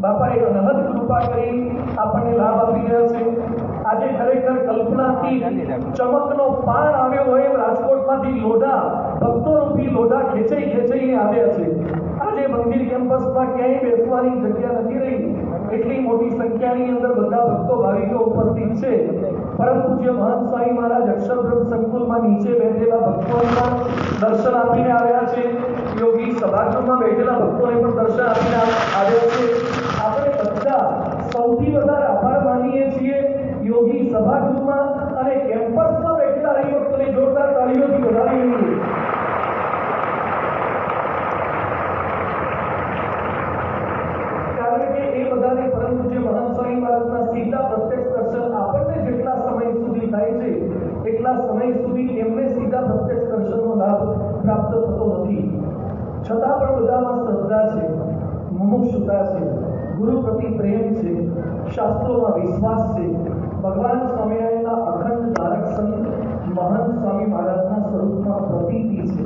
બાપાએ અનહદ કૃપા કરી, આપણને લાભ આપી રહ્યા છે. આજે ખરેખર કલ્પનાથી ચમકનો પાણ આવ્યો હોય એમ રાજકોટમાંથી લોઢા ભક્તો રૂપી લોઢા ખેંચાઈ ખેંચાઈને આવ્યા છે. આજે મંદિર કેમ્પસમાં ક્યાંય બેસવાની જગ્યા નથી રહી. એટલી મોટી સંખ્યાની અંદર બધા ભક્તો ભાવિકો ઉપસ્થિત છે. પરમ પૂજ્ય મહંત સ્વામી મહારાજ અક્ષરબ્રહ્મ સંકુલમાં નીચે બેઠેલા ભક્તોના દર્શન આપીને આવ્યા છે. યોગી સભાગૃહમાં બેઠેલા ભક્તોને પણ દર્શન આપીને આવ્યા છે. સૌથી વધારે આભાર માનીએ છીએ યોગી સભાગૃહમાં અને કેમ્પસમાં બેઠેલા હરિભક્તોને જોરદાર તાળીઓથી વધાવી લઈએ કારણ કે એ બધાને પરમ પૂજ્ય મહંત સ્વામી મહારાજના સીધા પ્રત્યક્ષ દર્શન આપણને જેટલા સમય સુધી થાય છે એટલા સમય સુધી એમને સીધા પ્રત્યક્ષ દર્શનનો લાભ પ્રાપ્ત થતો નથી છતાં પણ બધામાં શ્રદ્ધા છે મુમુક્ષુતા છે ગુરુ પ્રતિ પ્રેમ છે શાસ્ત્રોમાં વિશ્વાસ છે. ભગવાન સ્વામિનારાયણના અખંડ ધારક સંત મહાન સ્વામી મહારાજના સ્વરૂપમાં પ્રતીતિ છે.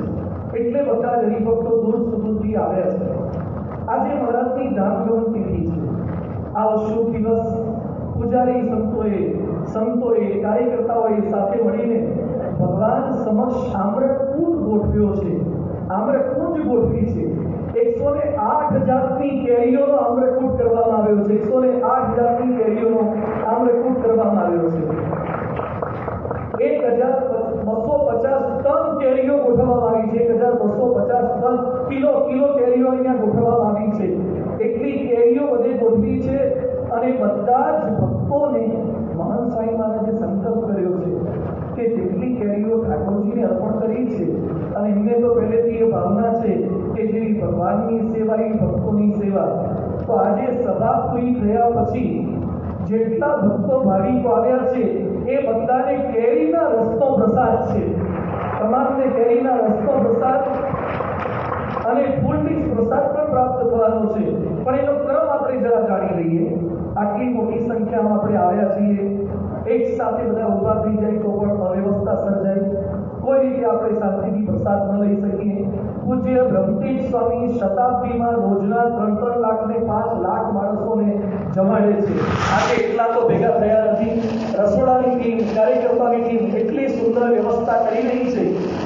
એટલે બધા જ હરિભક્તો દૂર સુદૂરથી આવ્યા છે. આજે મહારાજની ધામગમન તિથિ છે. આ શુભ દિવસ પૂજારી સંતોએ સંતોએ, કાર્યકર્તાઓએ સાથે મળીને ભગવાન સમક્ષ ગોઠવ્યો છે આમ્રકુંજ ગોઠવી છે. એકસો ને આઠ જાતની કેરીઓનો આમ્રકૂટ કરવામાં આવ્યો છે. એકસો ને આઠ જાતની કેરીઓનો આમ્રકૂટ કરવામાં આવ્યો છે. એક હજાર બસો પચાસ ટન કેરીઓ ગોઠવવામાં આવી છે. એક હજાર બસો પચાસ ટન કિલો કિલો કેરીઓ અહીંયા ગોઠવવામાં આવી છે. એટલી કેરીઓ બધે ગોઠવી છે અને બધા જ ભક્તોને મહાન સ્વામી મહારાજે સંકલ્પ કર્યો છે, કે જેટલી કેરીઓ ઠાકોરજીને અર્પણ કરી છે, અને એમને તો પહેલેથી એ ભાવના છે કે જેવી ભગવાનની સેવા, એ ભક્તોની સેવા. તો આજે સભા પૂરી થયા પછી જેટલા ભક્તો ભાવિકો આવ્યા છે, એ બધાને કેરીના રસનો પ્રસાદ છે. તમામને કેરીના રસનો પ્રસાદ અને ફૂલની પ્રસાદ પણ પ્રાપ્ત થવાનો છે. પણ એનો ક્રમ આપણે જરા જાણી લઈએ. આટલી મોટી સંખ્યામાં આપણે આવ્યા છીએ. એક સાથે બધા ઊભા થઈ જાય તો પણ અવ્યવસ્થા સર્જાય. કોઈ રીતે આપણે શાંતિથી પ્રસાદ ન લઈ શકીએ. પૂજ્ય બ્રહ્મતેજ સ્વામી શતાબ્દીમાં રોજના ત્રણ ત્રણ લાખ ને પાંચ લાખ માણસોને જમાડે છે. આજે એટલા તો ભેગા થયા નથી. રસોડાની ટીમ કાર્યકર્તાની ટીમ એટલી સુંદર વ્યવસ્થા કરી રહી છે.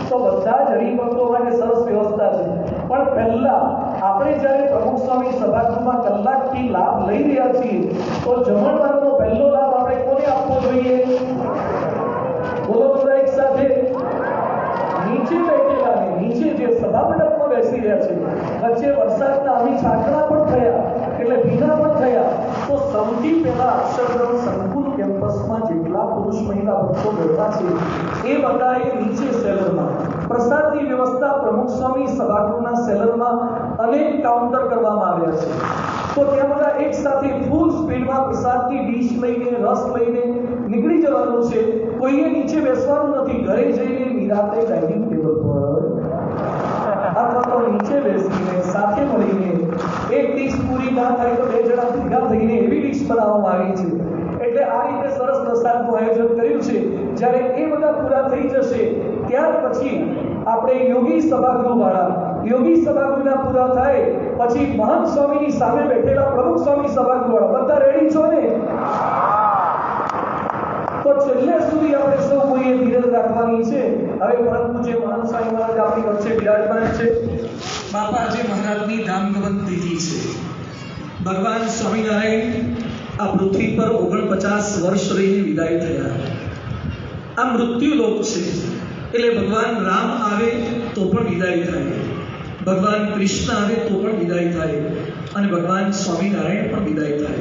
તો બધા જ હરિભક્તો માટે સરસ વ્યવસ્થા છે. પણ પહેલા આપણે જ્યારે પ્રમુખ સ્વામી સભાગૃહમાં કલાકથી લાભ લઈ રહ્યા છીએ, તો જમણવારનો પહેલો લાભ આપણે કોને આપવો જોઈએ? બોલો બધા એક સાથે. નીચે બેઠેલા ને નીચે જે સભા મંડપમાં બેસી રહ્યા છે, વચ્ચે વરસાદના આવી છાંટણા પણ થયા, એટલે ભીના પણ થયા. તો સૌથી પહેલા અક્ષરગ્રહણ સંકુલ કેમ્પસમાં જેટલા પુરુષ મહિલા ભક્તો બેઠા છે, એ બધાએ નીચે સેલરમાં પ્રસાદની વ્યવસ્થા પ્રમુખ સ્વામી સભાગૃહના સેલરમાં અનેક કાઉન્ટર કરવામાં આવ્યા છે. તો ત્યાં બધા એક સાથે ફૂલ સ્પીડમાં પ્રસાદની ડીશ લઈને, રસ લઈને નીકળી જવાનું છે. કોઈએ નીચે બેસવાનું નથી. ઘરે જઈને નિરાતે ડાઇનિંગ ટેબલ પર અથવા તો નીચે બેસીને, સાથે મળીને એક ડીશ પૂરી ના થાય તો બે જણા ભેગા થઈને એવી ડીશ બનાવવામાં આવી છે. એટલે આ રીતે સરસ પ્રસાદનું આયોજન કર્યું છે. જ્યારે એ બધા પૂરા થઈ જશે, ત્યાર પછી આપણે યોગી સભાગૃહ વાળા યોગી સભાગૃહના પૂરા થાય, પછી મહંત સ્વામીની સામે બેઠેલા પ્રમુખ સ્વામી સભાગૃહ વાળા બધા રેડી છો ને? તો છેલ્લે સુધી આપણે સૌ કોઈએ ધીરજ રાખવાની છે. હવે પરંતુ જે મહાન સ્વામી મહારાજ આપણી વચ્ચે બિરાજમાન છે, બાપાજી મહારાજની ધામગમન તિથિ છે. ભગવાન સ્વામિનારાયણ આ પૃથ્વી પર ઓગણપચાસ વર્ષ રહીને વિદાય થયા. આ મૃત્યુલોક છે. એટલે ભગવાન રામ આવે તો પણ વિદાય થાય. ભગવાન કૃષ્ણ આવે તો પણ વિદાય થાય. અને ભગવાન સ્વામિનારાયણ પણ વિદાય થાય.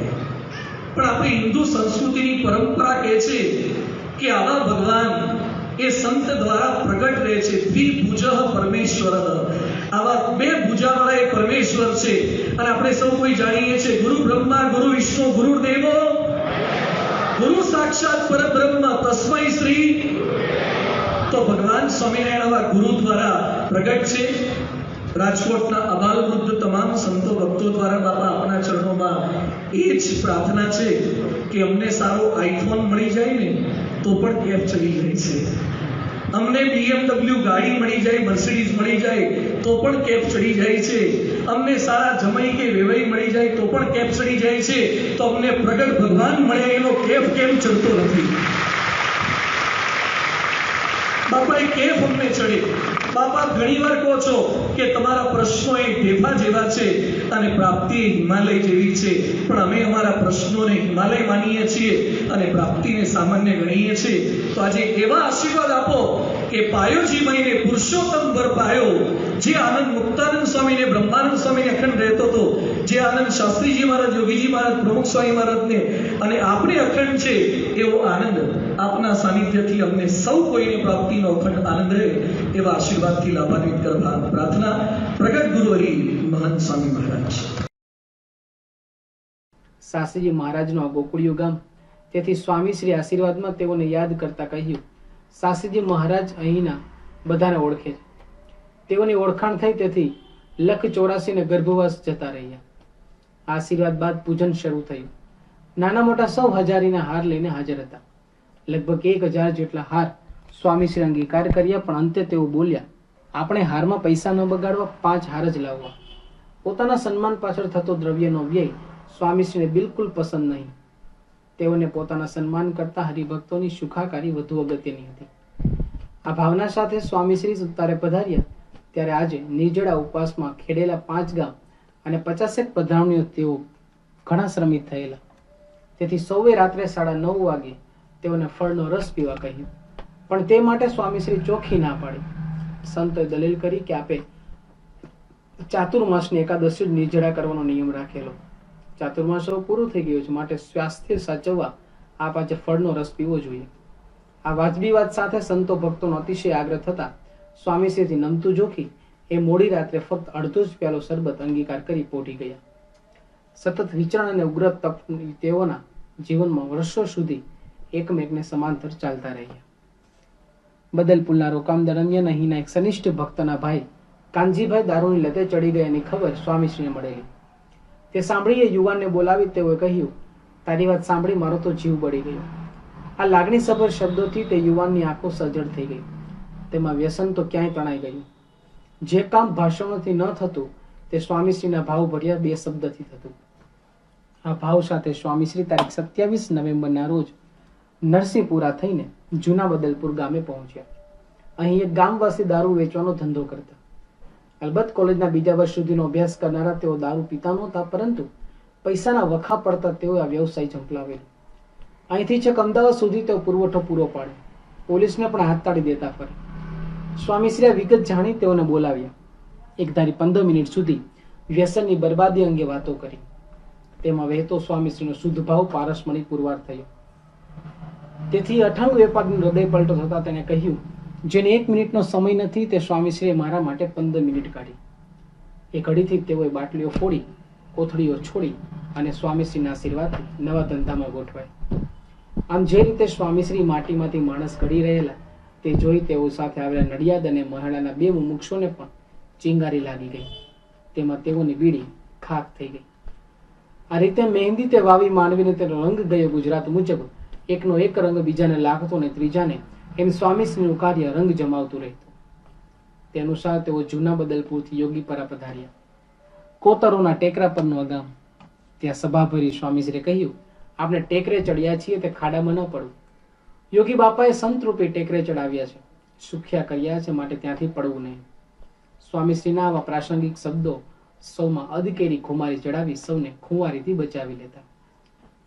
પણ આપણી હિન્દુ સંસ્કૃતિની પરંપરા કહે છે કે આવા ભગવાન એ સંત દ્વારા પ્રગટ રહે છે. દ્વિભુજ પરમેશ્વર. આવા બે ભુજાવાળા એ પરમેશ્વર છે. અને આપણે સૌ કોઈ જાણીએ છીએ ગુરુ બ્રહ્મા, ગુરુ વિષ્ણુ ગુરુ દેવો ગુરુ સાક્ષાત પરબ્રહ્મ તસ્મય શ્રી ભગવાન ગુરુ દ્વારા પ્રગટ છે. રાજકોટના અબાલ વૃદ્ધ તમામ સંતો ભક્તો દ્વારા બાપા આપના ચરણોમાં એ જ પ્રાર્થના છે કે અમને સારો આઈફોન મળી જાય ને, તો પણ કેફ ચડી જાય છે. અમને બીએમડબલ્યુ ગાડી મળી જાય મર્સિડીઝ મળી જાય, તો પણ કેફ ચડી જાય છે. અમને સારા જમાઈ કે વેવાઈ મળી જાય, તો પણ કેફ ચડી જાય છે. તો અમને પ્રગટ ભગવાન મળે એનો કેફ કેમ ચડતો નથી? બાપા એ કેફ અમને ચડે? બાપા ઘણીવાર કહો છો કે તમારા પ્રશ્નો એ ઢેફા જેવા છે અને પ્રાપ્તિ હિમાલય જેવી છે. પણ અમે અમારા પ્રશ્નોને હિમાલય માનીએ છીએ અને પ્રાપ્તિને સામાન્ય ગણીએ છીએ. તો આજે એવા આશીર્વાદ આપો કે પાયોજી મહિને પુરુષોત્તમ વર પાયો જે આનંદ મુક્તાનંદ સ્વામીને બ્રહ્માનંદ સ્વામીને અખંડ રહેતો હતો, જે આનંદ શાસ્ત્રીજી મહારાજ, યોગીજી મહારાજ, પ્રમુખ સ્વામી મહારાજને અને આપણે અખંડ છે, એવો આનંદ આપના સાનિધ્યથી અમને સૌ કોઈને પ્રાપ્તિનો અખંડ આનંદ રહે, એવા આશીર્વાદથી લાભાન્વિત કરવા પ્રાર્થના પ્રગટ ગુરુહરિ મહંત સ્વામી મહારાજ. શાસ્ત્રીજી મહારાજનો ગોકુળિયું ગામ, તેથી સ્વામી શ્રી આશીર્વાદમાં તેઓને યાદ કરતા કહ્યું, શાસ્ત્રીજી મહારાજ અહીંના બધાને ઓળખે છે. તેઓની ઓળખાણ થઈ તેથી લખ ચોરાસીને ગર્ભવાસ જતા રહ્યા. આશીર્વાદ બાદ પૂજન શરૂ થયું. નાના મોટા સૌ હજારીના હાર લઈને હાજર હતા. લગભગ એક હજાર જેટલા હાર સ્વામી શ્રી અંગીકાર કર્યા, પણ અંતે તેઓ બોલ્યા, આપણે હારમાં પૈસા ન બગાડવા, પાંચ હાર જ લાવવા. પોતાના સન્માન પાછળ થતો દ્રવ્યનો વ્યય સ્વામીશ્રીને બિલકુલ પસંદ નહીં. તેઓને પોતાના સન્માન કરતા હરિભક્તોની સુખાકારી વધુ અગત્યની હતી. આ ભાવના સાથે સ્વામીશ્રી ઉતારે પધાર્યા. ત્યારે આજે નિર્જળા ઉપવાસમાં ખેડેલા પાંચ ગામ અને પચાસેક પધરામણીઓ તેઓ ઘણા શ્રમિત થયેલા. તેથી સૌએ રાત્રે સાડા નવ વાગે તેઓને ફળનો રસ પીવા કહ્યું. પણ તે માટે સ્વામીશ્રી ચોખ્ખી ના પાડી. સંતોએ દલીલ કરી કે આપે ચાતુર્માસની એકાદશી જ નિર્જળા કરવાનો નિયમ રાખેલો. ચાતુર્માસ પૂરું થઈ ગયું છે, માટે સ્વાસ્થ્ય સાચવવા આપ આજે ફળનો રસ પીવો જોઈએ. આ વાજબી વાત સાથે સંતો ભક્તોનો અતિશય આગ્રહ થતા સ્વામીશ્રીથી નમતું જોખી એ મોડી રાત્રે ફક્ત અડધો જ પ્યાલો શરબત અંગીકાર કરી પોટી ગયા. સતત વિચરણ અને ઉગ્ર તપ તેઓના જીવનમાં વર્ષો સુધી એકમેકને સમાંતર ચાલતા રહ્યા. બદલપુરના રોકામ દરમિયાન અહીંના એક સનિષ્ઠ ભક્તના ભાઈ, કાનજીભાઈ દારૂની લતે ચડી ગયાની ખબર સ્વામીશ્રીને મળેલી. તે સાંભળીએ યુવાનને બોલાવી તેઓએ કહ્યું, તારી વાત સાંભળી મારો તો જીવ બળી ગયો. આ લાગણીસભર શબ્દોથી તે યુવાનની આંખો સજળ થઈ ગઈ. તેમાં વ્યસન તો ક્યાંય તણાઈ ગયું. જે કામ ભાષણોથી ન થતું, તે સ્વામીશ્રીના ભાવ ભર્યા બે શબ્દથી થતું. આ ભાવ સાથે સ્વામીશ્રી તારીખ સત્યાવીસ નવેમ્બરના રોજ નરસિંહપુરા થઈને જૂના બદલપુર ગામે પહોંચ્યા. અહીં એક ગામવાસી દારૂ વેચવાનો ધંધો કરતા. અલબત્ત કોલેજના બીજા વર્ષ સુધીનો અભ્યાસ કરનારા તેઓ દારૂ પીતા નહોતા, પરંતુ પૈસાના વખા પડતા તેઓ આ વ્યવસાય ઝંપલાવેલો. અહીંથી છેક અમદાવાદ સુધી તેઓ પુરવઠો પૂરો પાડે પોલીસને પણ હાથ તાળી દેતા ફરે સ્વામીશ્રીએ વિગત જાણી તેઓને બોલાવ્યા. એક ધારી પંદર મિનિટ સુધી વ્યસનની બરબાદી અંગે વાતો કરી. તેમાં વહેતો સ્વામીશ્રીનો શુદ્ધ ભાવ પારસમણી પુરવાર થયો. તેથી અઠાણું વેપારનું હૃદય પલટો થતા તેને કહ્યું, જેને એક મિનિટનો સમય નથી તે સ્વામીશ્રીએ મારા માટે પંદર મિનિટ કાઢી. એ ઘડીથી તેઓએ બાટલીઓ ફોડી, કોથળીઓ છોડી અને સ્વામીશ્રીના આશીર્વાદથી નવા ધંધામાં ગોઠવાય. આમ જે રીતે સ્વામીશ્રી માટીમાંથી માણસ ઘડી રહેલા તે જોઈ તેઓ સાથે આવેલા નડિયાદ અને મહાડાના બે મુમુક્ષોને પણ ચિંગારી લાગી ગઈ. તેમાં તેઓની બીડી ખાક થઈ ગઈ. આ રીતે મહેંદી તે વાવી માનવીને તેનો રંગ ગયો ગુજરાત મુજબ. એકનો એક રંગ બીજાને લાગતો ને ત્રીજાને એમ સ્વામીશ્રીનું કાર્ય રંગ જમાવતું રહેતું. તે અનુસાર તેઓ જૂના બદલપુરથી યોગી પરા પધાર્યા. કોતરોના ટેકરા પરનું અગામ. ત્યાં સભાભરી સ્વામીશ્રીએ કહ્યું આપણે ટેકરે ચડ્યા છીએ તે ખાડામાં ન પડવું. યોગી બાપાએ સંત રૂપે ટેકરે ચડાવ્યા છે. સુખ્યા કર્યા છે, માટે ત્યાંથી પડવું નહીં. સ્વામીશ્રીના આવા પ્રાસંગિક શબ્દો સૌમાં અધકેરી ખુમારી ચડાવી સૌને ખુમારીથી બચાવી લેતા.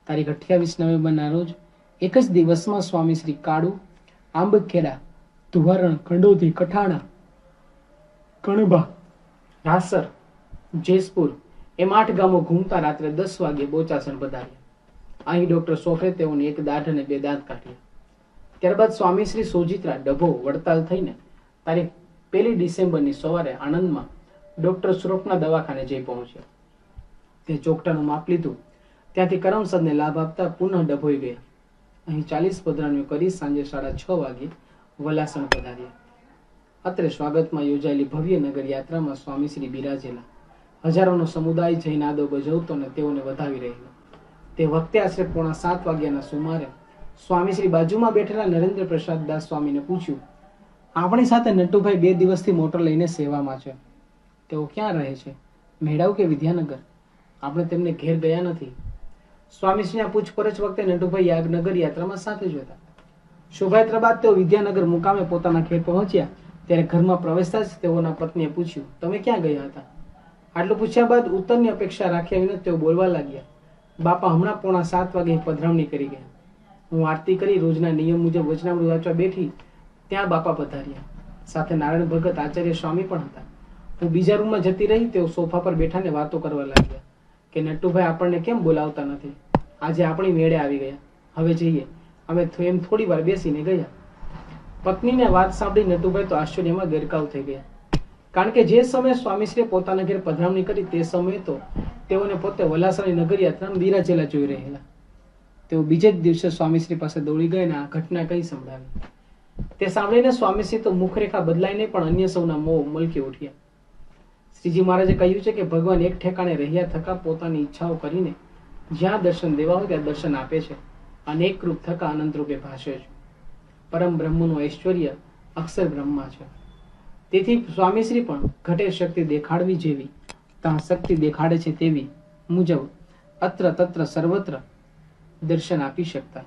તારીખ અઠ્યાવીસ નવેમ્બરના રોજ એક જ દિવસમાં સ્વામીશ્રી કાળુ, આંબખેડા, ધુવારણ કંડોધી કઠાણા કણબા રાસર, જેસપુર એમ આઠ ગામો ઘૂમતા રાત્રે દસ વાગે બોચાસણ પધાર્યા. અહીં ડોક્ટર સોફે તેઓને એક દાઢ અને બે દાંત કાઢ્યા. ત્યારબાદ સ્વામીશ્રી સુજિત્રા ડભો વડતાલ થઈને તારીખ પહેલી ડિસેમ્બરની સવારે આણંદમાં ડોક્ટર સુરપના દવાખાને જઈ પહોંચ્યા. તે ચોકટાનું માપ લીધું. ત્યાંથી કરમસદને લાભ આપતા પુનઃ ડભોઈ ગયા. અહીં ચાલીસ પધરાણીઓ કરી સાંજે સાડા છ વાગે વલાસણ પધાર્યા. અત્રે સ્વાગતમાં યોજાયેલી ભવ્ય નગર યાત્રામાં સ્વામીશ્રી બિરાજેલા. હજારોનો સમુદાય જઈને આદો બજવતો અને તેઓને વધાવી રહેલો. તે વખતે આશરે પોણા સાત વાગ્યાના સુમારે સ્વામીશ્રી બાજુમાં બેઠેલા નરેન્દ્ર પ્રસાદ દાસ સ્વામીને પૂછ્યું, આપણી સાથે નટુભાઈ બે દિવસથી મોટર લઈને સેવામાં છે. તેઓ ક્યાં રહે છે? મેળાવ કે વિદ્યાનગર? આપણે તેમને ઘેર ગયા નથી. સ્વામીશ્રીના પૂછપરછ વખતે નટુભાઈ યાગનગર યાત્રામાં સાથે જ હતા. શોભાયાત્રા બાદ તેઓ વિદ્યાનગર મુકામે પોતાના ઘેર પહોંચ્યા. ત્યારે ઘરમાં પ્રવેશતા જ તેઓના પત્નીએ પૂછ્યું, તમે ક્યાં ગયા હતા? આટલું પૂછ્યા બાદ ઉત્તરની અપેક્ષા રાખ્યા વિના તેઓ બોલવા લાગ્યા. બાપા હમણાં પોણા સાત વાગે પધરામણી કરી ગયા. હું આરતી કરી, રોજના નિયમ મુજબ વચનામૃત વાંચવા બેઠી, ત્યાં બાપા પધાર્યા. સાથે નારાયણ ભગત, આચાર્ય સ્વામી પણ હતા. હું બીજા રૂમમાં જતી રહી, તેઓ સોફા પર બેઠાને વાતો કરવા લાગ્યા કે, નટુભાઈ, આપણને કેમ બોલાવતા નથી? આજે આપણી મેળે આવી ગયા. હવે જઈએ. અમે એમ થોડી વાર બેસીને ગયા. પત્નીને વાત સાંભળી નટુભાઈ તો આશ્ચર્યમાં ગેરકાવ થઈ ગયા. કારણ કે જે સમયે સ્વામીશ્રીએ પોતાના ઘેર પધરામણી કરી તે સમયે તો તેઓને પોતે વલાસાની નગર યાત્રામાં બિરાજેલા જોઈ રહેલા. તેઓ બીજે જ દિવસે સ્વામીશ્રી પાસે દોડી ગઈ અને આ ઘટના કઈ સંભળાવી? તે સાંભળીને સ્વામીશ્રી તો મુખરેખા બદલાઈને પણ અન્ય સૌના મોં મલકી ઉઠ્યા. શ્રીજી મહારાજે કહ્યું છે કે ભગવાન એક ઠેકાણે રહ્યા થકા પોતાની ઈચ્છાઓ કરીને જ્યાં દર્શન દેવા હોય ત્યાં દર્શન આપે છે. અનેક રૂપ થકા અનંત રૂપે ભાષે છે. પરમ બ્રહ્મનું ઐશ્વર્ય અક્ષર બ્રહ્મા છે. તેથી સ્વામીશ્રી પણ ઘટે શક્તિ દેખાડવી જેવી ત્યાં શક્તિ દેખાડે છે તેવી મુજબ અત્ર તત્ર સર્વત્ર દર્શન આપી શકતા.